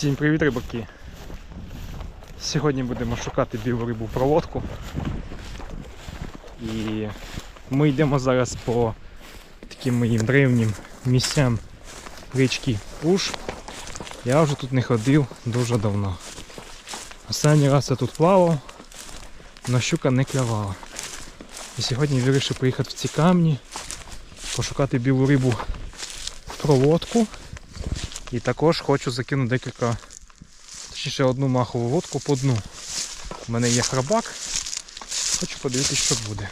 Всім привіт, рибаки! Сьогодні будемо шукати білу рибу проводку. І ми йдемо зараз по таким моїм древнім місцям річки Уж. Я вже тут не ходив дуже давно. Останній раз я тут плавав, але щука не клявала. І сьогодні вирішив приїхати в ці камні, пошукати білу рибу проводку. І також хочу закинути декілька, точніше одну махову лодку по дну. У мене є храбак. Хочу подивитися, що буде.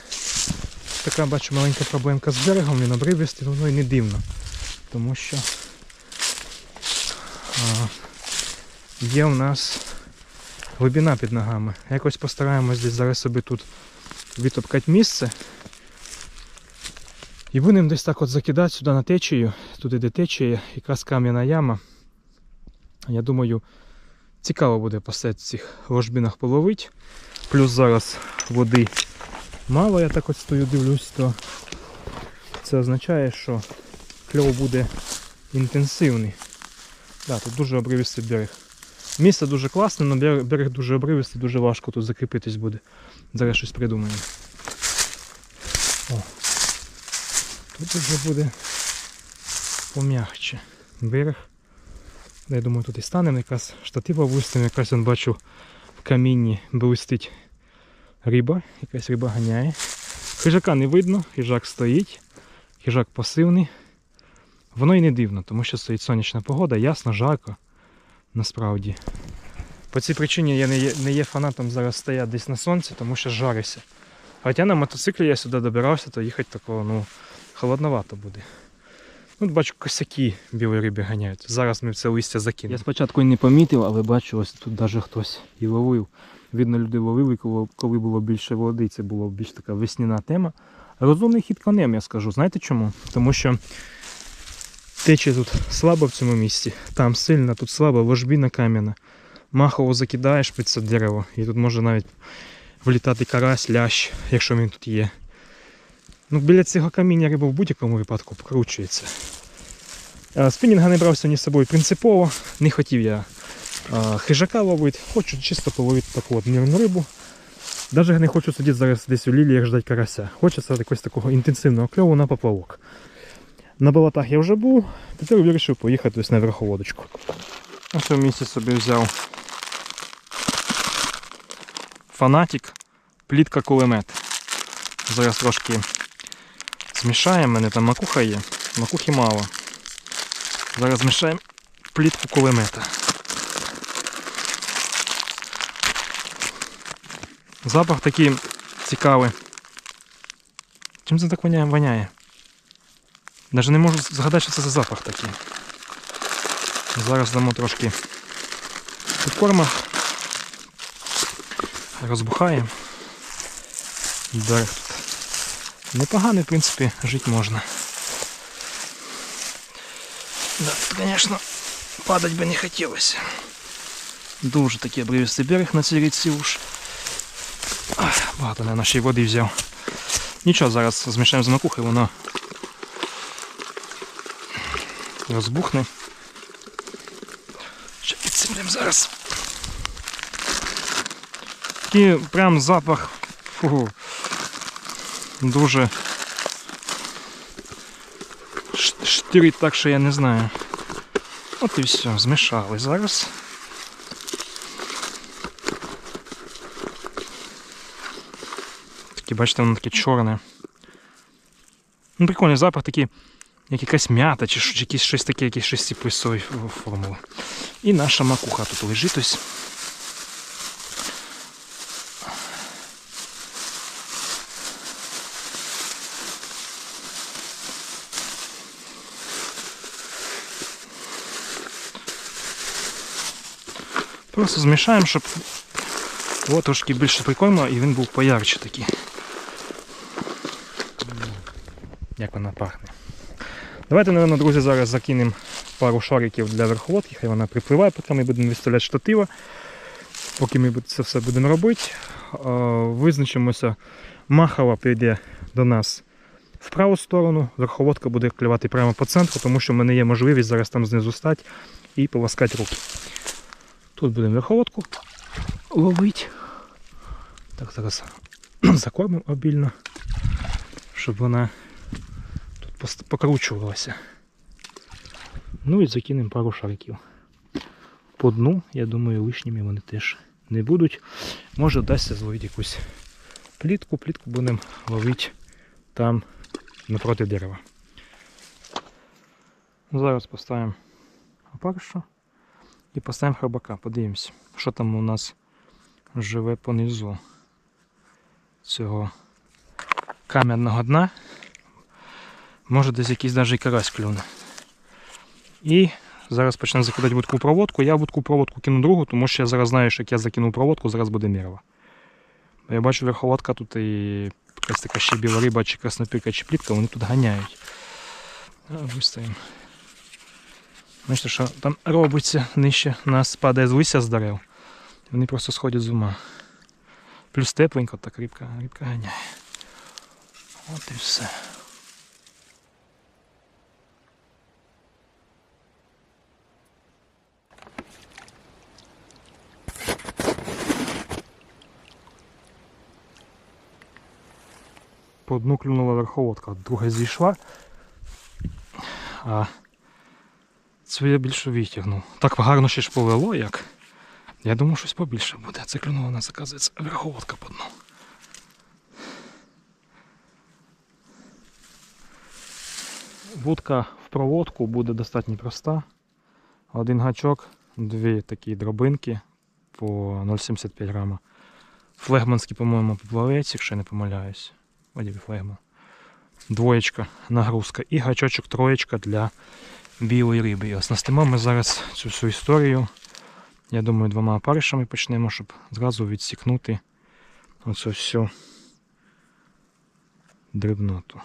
Така бачу маленька проблемка з берегом, він обривістий, воно і не дивно. Тому що а, є у нас глибина під ногами. Якось постараємось зараз собі тут відтопкати місце. І будемо десь так от закидати сюди на течію, туди де течія, якраз кам'яна яма. Я думаю, цікаво буде посеред цих ложбинах половити. Плюс зараз води мало, я так от стою, дивлюсь, то це означає, що кльов буде інтенсивний. Да, тут дуже обривистий берег. Місце дуже класне, але берег- дуже обривистий, дуже важко тут закріпитись буде. Зараз щось придумаємо. Тут вже буде пом'ягче берег. Ну, Я думаю, тут і станемо якраз штатива виставимо, якраз я бачу в камінні блистить риба, якась риба ганяє. Хижака не видно, хижак стоїть, хижак пасивний. Воно і не дивно, тому що стоїть сонячна погода, ясно, жарко. Насправді. По цій причині я не є, не є фанатом зараз стояти десь на сонці, тому що жарися. Хоча на мотоциклі я сюди добирався, то їхати такого, ну, холодновато буде. Ну, от бачу, косяки білої риби ганяють. Зараз ми це листя закинемо. Я спочатку не помітив, але бачу, ось тут навіть хтось і ловив. Видно, люди ловили, коли було більше води, це була більш така весняна тема. Розумний хід конем, я скажу. Знаєте чому? Тому що тече тут слабо в цьому місці, там сильно, тут слабо, ложбіна кам'яна. Махово закидаєш під це дерево, і тут може навіть влітати карась, лящ, якщо він тут є. Ну, біля цього каміння риба в будь-якому випадку покручується. А, Спінінга не брав сьогодні з собою принципово, не хотів я а, хижака ловити, хочу чисто половити таку от мірну рибу. Навіть не хочу сидіти зараз десь у ліліях ждати карася. Хочеться якогось такого інтенсивного кльову на поплавок. На болотах я вже був, тепер вирішив поїхати ось на верховодочку. На цьому місці собі взяв фанатик, плітка кулемет. Зараз трошки змішаємо, мене там макуха є, макухи мало. Зараз змішаємо плітку кулемета. Запах такий цікавий. Чим це так воняє? воняє? Навіть не можу згадати, що це за запах такий. Зараз дамо трошки підкорма. Розбухає. Тут непоганий, в принципі, жити можна. Да, тут, звісно, падать би не хотілося. Дуже такий обривістий берег на цій річці уж. Ах, Багато на нашій води взяв. Нічого, зараз змішаємо з макухою, воно розбухне. Ще підсиплемо зараз. Такий прям запах. Фу. Дуже штирить так, що я не знаю. От і все, змішали зараз. Таке, бачите, воно таке чорне. Ну, прикольний запах такий, як якась м'ята, чи якесь щось таке, якесь щось сої формули. І наша макуха тут лежить ось. Просто змішаємо, щоб було трошки більше прикольно і він був поярче такий. Як вона пахне. Давайте, напевно, друзі, зараз закинемо пару шариків для верховодки, хай вона припливає, поки ми будемо виставляти штатива. Поки ми це все будемо робити, визначимося, махова прийде до нас в праву сторону, верховодка буде клювати прямо по центру, тому що в мене є можливість зараз там знизу стати і полоскати руки. Тут будемо верховодку ловити. Так, зараз закормимо обільно, щоб вона тут покручувалася. Ну і закинемо пару шариків. По дну, я думаю, лишніми вони теж не будуть. Може вдасться зловити якусь плітку. Плітку будемо ловити там напроти дерева. Зараз поставимо опаршу і поставимо хробака. Подивимось, що там у нас живе понизу цього кам'яного дна. Може десь якийсь навіть карась клюне. І зараз почнемо закидати будку проводку. Я будку проводку кину другу, тому що я зараз знаю, що як я закинув проводку, зараз буде мірова. Я бачу верховодка тут і якась така ще біла риба, чи краснопірка, чи плітка, вони тут ганяють. А, Виставимо. Бачите, що там робиться нижче, нас падає з з дерев. Вони просто сходять з ума. Плюс тепленько, так рибка, рибка ганяє. От і все. По одну клюнула верховодка, друга зійшла. А цю я більше витягнув. Так гарно ще ж повело, як. Я думав, щось побільше буде. Це клюнула нас, оказується, верховодка по дну. Вудка в проводку буде достатньо проста. Один гачок, дві такі дробинки по 0,75 грама. Флегманський, по-моєму, поплавець, якщо я не помиляюсь. Одіві флегман. Двоєчка нагрузка і гачочок троєчка для білої риби. І оснастимо ми зараз цю всю історію. Я думаю, двома опаришами почнемо, щоб зразу відсікнути оцю всю дрібноту.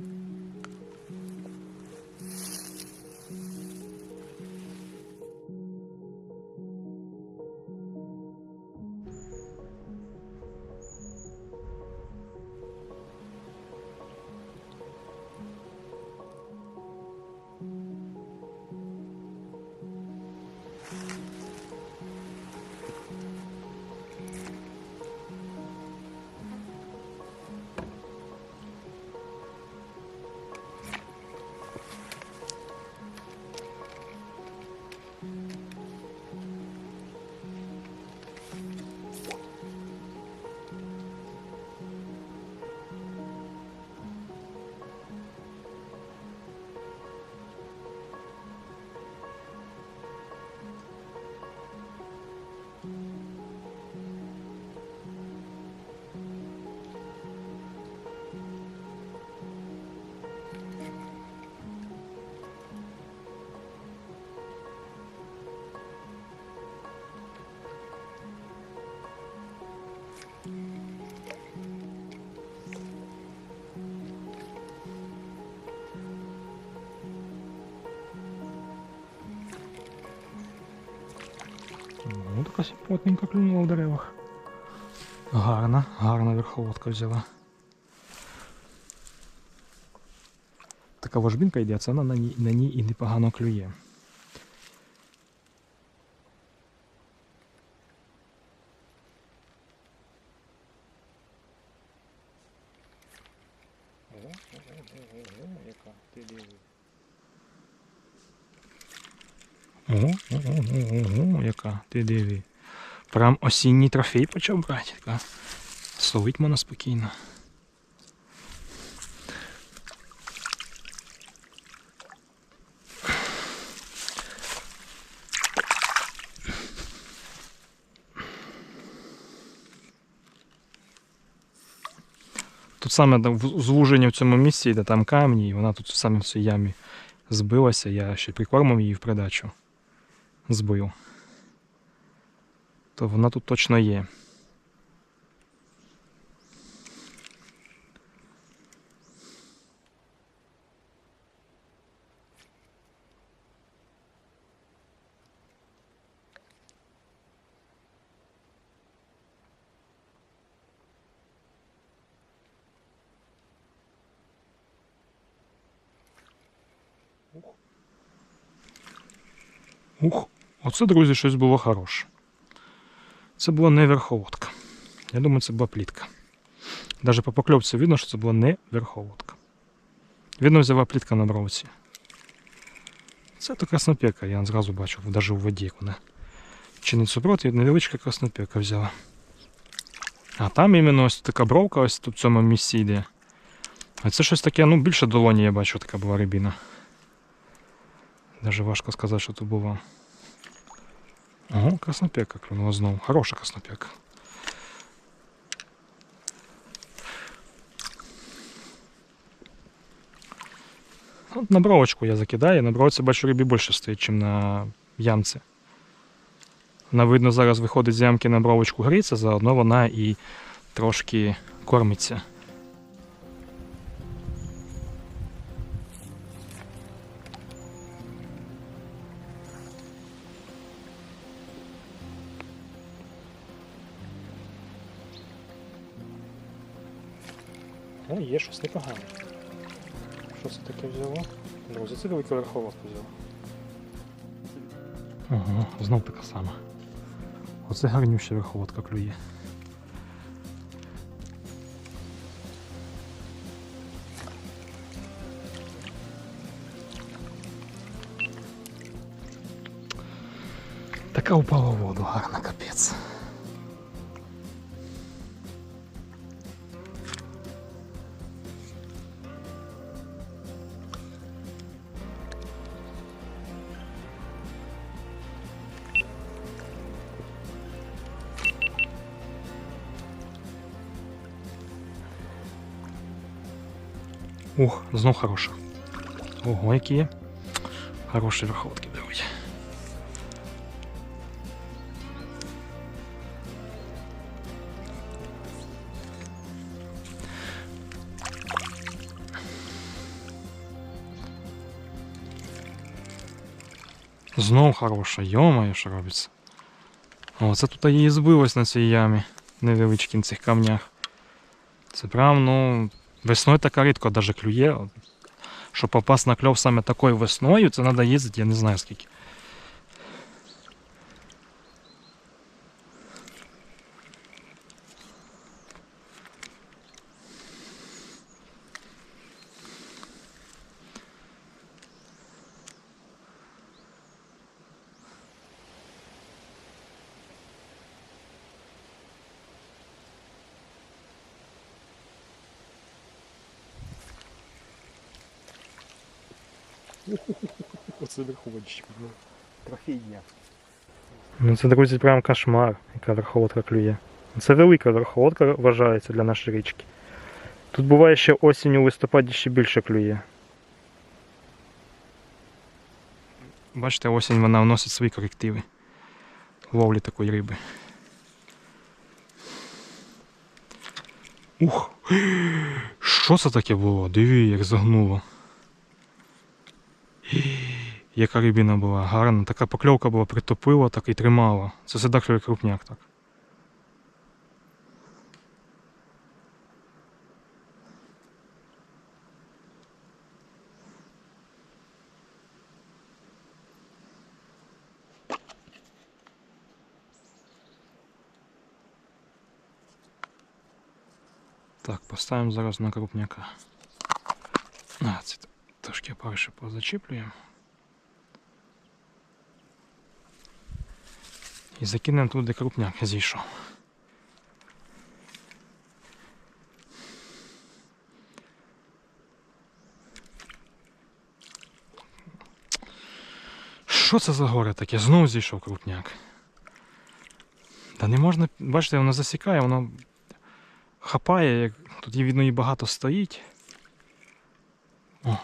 Ну, така симпотненька клюнула в деревах. Гарна, гарна верховодка взяла. Така вожбінка йде, а це вона на ній, на ній і непогано клює. Ого, ого, ого, ого, яка ти диви. Прям осінній трофей почав брати. Словить можна спокійно. Тут саме звуження в цьому місці, де там камні, і вона тут саме в цій ямі збилася, я ще прикормив її в придачу. Збив. То вона тут точно є. Ух, оце, друзі, щось було хороше. Це була не верховодка. Я думаю, це була плітка. Навіть по покльовці видно, що це була не верховодка. Видно, взяла плітка на бровці. Це то краснопірка, я зразу бачу, навіть у воді, як вона чинить супротив, невеличка краснопірка взяла. А там іменно ось така бровка, ось тут в цьому місці йде. А це щось таке, ну більше долоні я бачу, така була рибіна. Даже важко сказати, що тут було. Ого, краснопірка клюнула знову. Хороша краснопірка. От на бровочку я закидаю. На бровці бачу рибі більше стоїть, ніж на ямці. Вона, видно, зараз виходить з ямки на бровочку гріється, заодно вона і трошки кормиться. О, є щось непогане. Що це таке взяло? Друзі, це велика верховодка взяла. Ага, знов така сама. Оце гарнюща верховодка клює. Така упала в воду, гарна капець. Ух, знов хороша. Ого, які. Хороші верховодки беруть. Знов хороша, йомає, що робиться. О, це тут її збилось на цій ямі. Невеличкій на цих камнях. Це прям, ну, Весною така рідко даже клює. Щоб попасти на кльов саме такою весною, це треба їздити, я не знаю скільки. Оце верховодчик. Трофейня. Ну це, друзі, прям кошмар, яка верховодка клює. Це велика верховодка вважається для нашої річки. Тут буває ще осінь у листопаді ще більше клює. Бачите, осінь вона вносить свої корективи ловлі такої риби. Ух! Що це таке було? Диві, як загнуло. Яка рибіна була гарна, така покльовка була, притопила, так і тримала. Це клює крупняк так. Так, поставимо зараз на крупняка. А, це трошки парше позачіплюємо. І закинемо туди крупняк зійшов. Що це за горе таке? Знову зійшов крупняк. Та не можна, бачите, воно засікає, воно хапає, як тут видно і багато стоїть. О,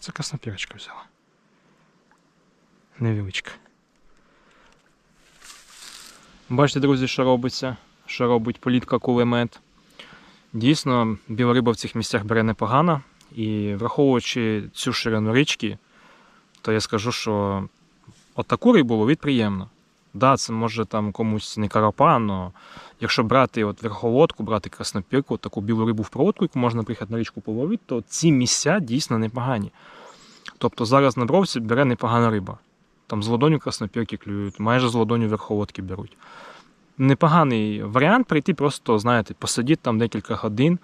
це краснопірочка взяла. невеличка. Бачите, друзі, що робиться, що робить політка кулемет. Дійсно, біла риба в цих місцях бере непогано. І враховуючи цю ширину річки, то я скажу, що отаку рибу ловить приємно. Да, це може там комусь не карапа, але якщо брати от верховодку, брати краснопірку, таку білу рибу в проводку, яку можна приїхати на річку половити, то ці місця дійсно непогані. Тобто зараз на бровці бере непогана риба. Там з ладоню краснопірки клюють, майже з ладоню верховодки беруть. Непоганий варіант прийти, просто, знаєте, посидіти там декілька годин,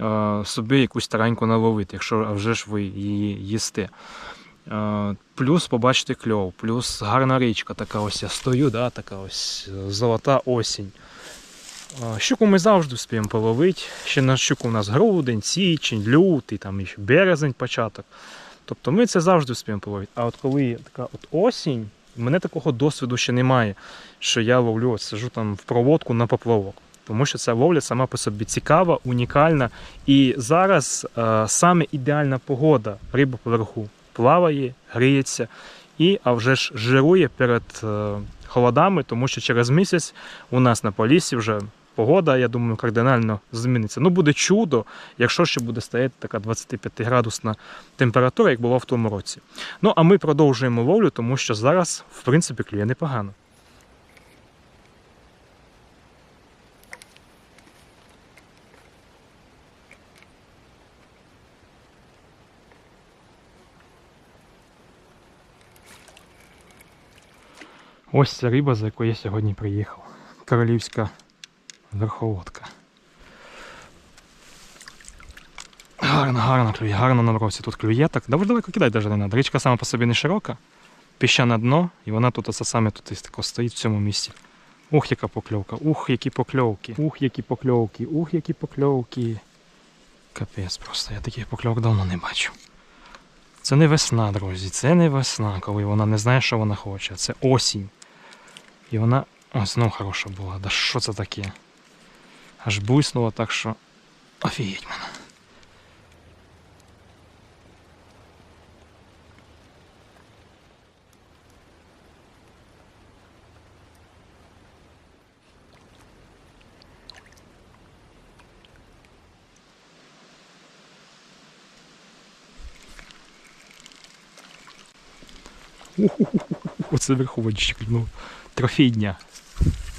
е, собі якусь тараньку наловити, якщо вже ж ви її їсте. Е, Плюс побачити кльов, плюс гарна річка, така ось я стою, да, така ось е, золота осінь. Щуку ми завжди вспіємо половити. Ще на щуку у нас грудень, січень, лютий, там і березень початок. Тобто ми це завжди вспіємо половити. А от коли така от осінь, в мене такого досвіду ще немає, що я ловлю, от сижу там в проводку на поплавок. Тому що ця ловля сама по собі цікава, унікальна. І зараз е, саме ідеальна погода. Риба поверху плаває, гріється і, а вже ж жирує перед е, холодами, тому що через місяць у нас на полісі вже погода, я думаю, кардинально зміниться. Ну, буде чудо, якщо ще буде стояти така 25-градусна температура, як була в тому році. Ну, а ми продовжуємо ловлю, тому що зараз, в принципі, клює непогано. Ось ця риба, за якою я сьогодні приїхав. Королівська верховодка. Гарно, гарно клює, гарно на бровці тут клює. Так, дуже далеко кидати навіть не треба. Річка сама по собі не широка, піщане дно, і вона тут саме тут стоїть в цьому місці. Ух, яка покльовка, ух, які покльовки, ух, які покльовки, ух, які покльовки. Капець просто, я таких покльовок давно не бачу. Це не весна, друзі, це не весна, коли вона не знає, що вона хоче. Це осінь. І вона ось знову хороша була. Да що це таке? Аж буйснула так, що офігеть мене. Оце верховодище клюнуло. Трофей дня.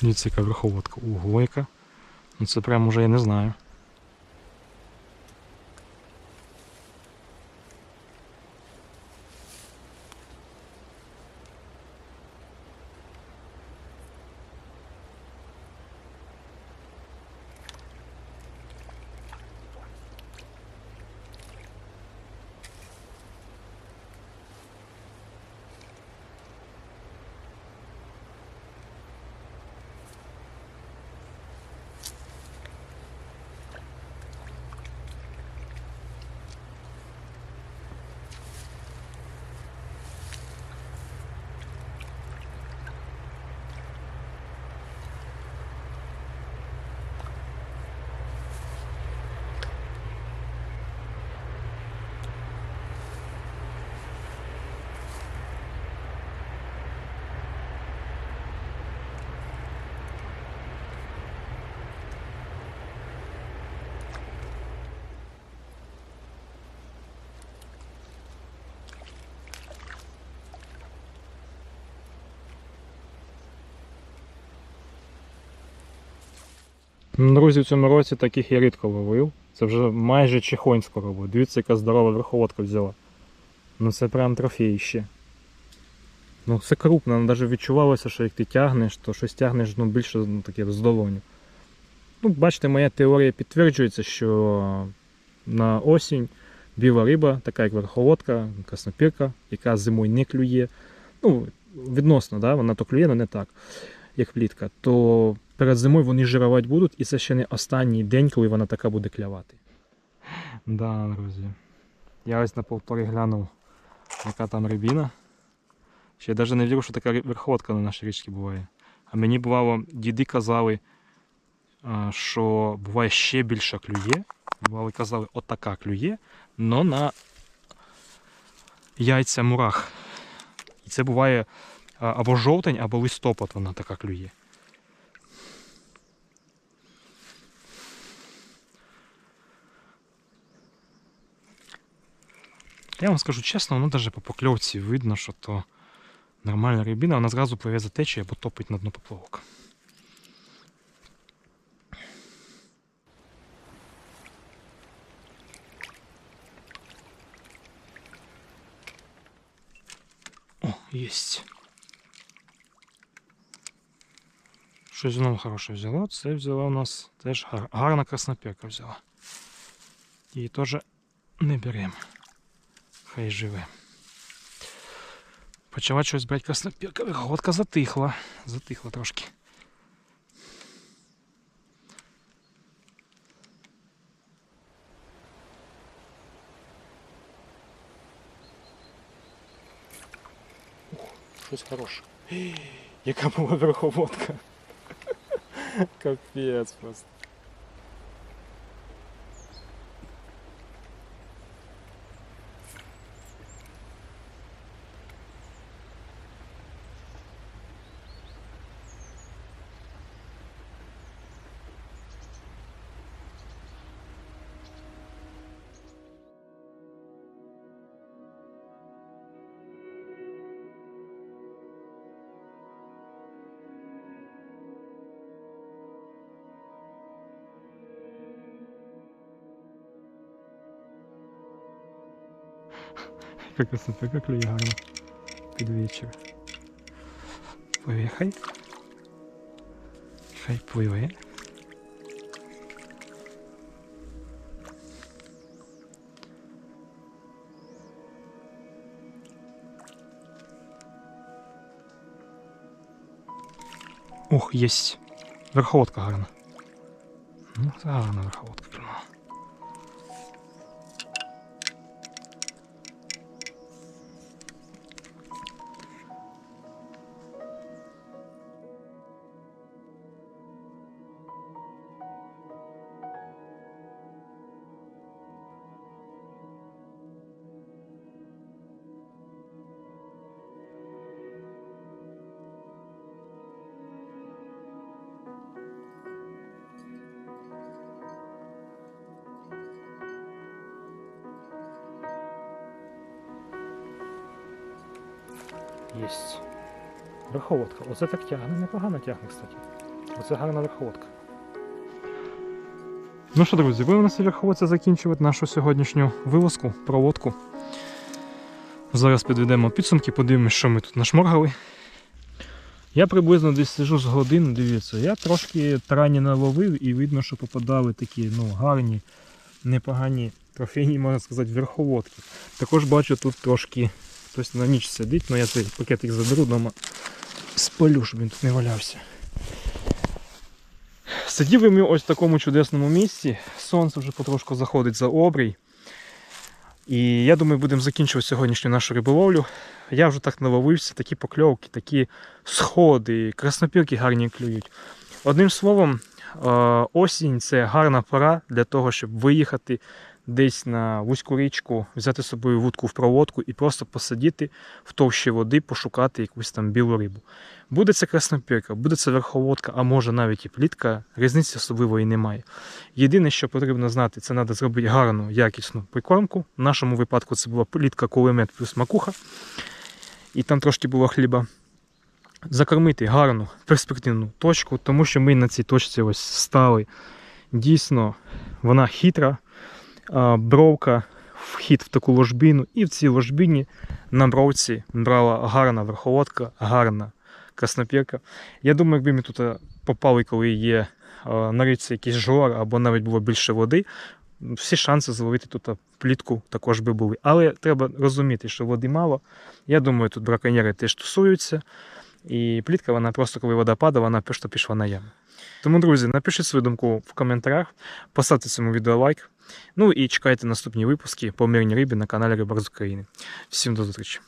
Дивіться, яка верховодка. Ого, яка. Ну це прям уже я не знаю. Друзі, в цьому році таких я рідко ловив. Це вже майже чехонь скоро буде. Дивіться, яка здорова верховодка взяла. Ну це прям трофей ще. Ну це крупно, навіть відчувалося, що як ти тягнеш, то щось тягнеш ну, більше ну, таке з долоню. Ну, бачите, моя теорія підтверджується, що на осінь біла риба, така як верховодка, краснопірка, яка зимою не клює. Ну, відносно, да, вона то клює, але не так, як плітка, то перед зимою вони жирувати будуть, і це ще не останній день, коли вона така буде клявати. Да, друзі. Я ось на повторі глянув, яка там рибіна. Ще я навіть не вірю, що така верховодка на нашій річці буває. А мені бувало, діди казали, що буває ще більше клює. Бували казали, отака клює, но на яйця мурах. І це буває або жовтень, або листопад вона така клює. Я вам скажу чесно, воно навіть по покльовці видно, що то нормальна рибина, вона зразу пливе за течією або топить на дно поплавок. О, єсть. Щось знову хороше взяло. Це взяла у нас теж гар... гарна краснопірка взяла. Її теж не беремо. Хай живе. Почала щось краснопірка. Верховодка затихла. Затихла трошки. Ух, щось хороше. Яка була верховодка. Капець просто. Яка красота, клює гарно. Під вечір. Пливе хай. Хай пливе. Ох, єсть. Верховодка гарна. Ну, це гарна верховодка клюнула. Єсть. Верховодка. Оце так тягне, непогано тягне, кстати. Оце гарна верховодка. Ну що, друзі, будемо на цій верховодці закінчувати нашу сьогоднішню вилазку, проводку. Зараз підведемо підсумки, подивимося, що ми тут нашморгали. Я приблизно десь сижу з годину, дивіться, я трошки тарані наловив і видно, що попадали такі ну, гарні, непогані трофейні, можна сказати, верховодки. Також бачу тут трошки хтось на ніч сидить, але я цей пакетик заберу вдома, спалю, щоб він тут не валявся. Сиділи ми ось в такому чудесному місці. Сонце вже потрошку заходить за обрій. І я думаю, будемо закінчувати сьогоднішню нашу риболовлю. Я вже так наловився, такі покльовки, такі сходи, краснопірки гарні клюють. Одним словом, е, осінь це гарна пора для того, щоб виїхати десь на вузьку річку, взяти з собою вудку в проводку і просто посидіти в товщі води, пошукати якусь там білу рибу. Буде це краснопірка, буде це верховодка, а може навіть і плітка, різниці особливої немає. Єдине, що потрібно знати, це треба зробити гарну, якісну прикормку. В нашому випадку це була плітка кулемет плюс макуха. І там трошки було хліба. Закормити гарну перспективну точку, тому що ми на цій точці ось стали. Дійсно, вона хитра, бровка, вхід в таку ложбину, і в цій ложбині на бровці брала гарна верховодка, гарна краснопірка. Я думаю, якби ми тут е, попали, коли є е, на річці якийсь жор або навіть було більше води, всі шанси зловити тут е, плітку також би були. Але треба розуміти, що води мало. Я думаю, тут браконьєри теж тусуються. І плітка, вона просто коли вода падає, вона просто пішла на яму. Тому, друзі, напишіть свою думку в коментарях, поставте цьому відео лайк. Ну і чекайте наступні випуски по мирній рибі на каналі Рибар з України. Всім до зустрічі!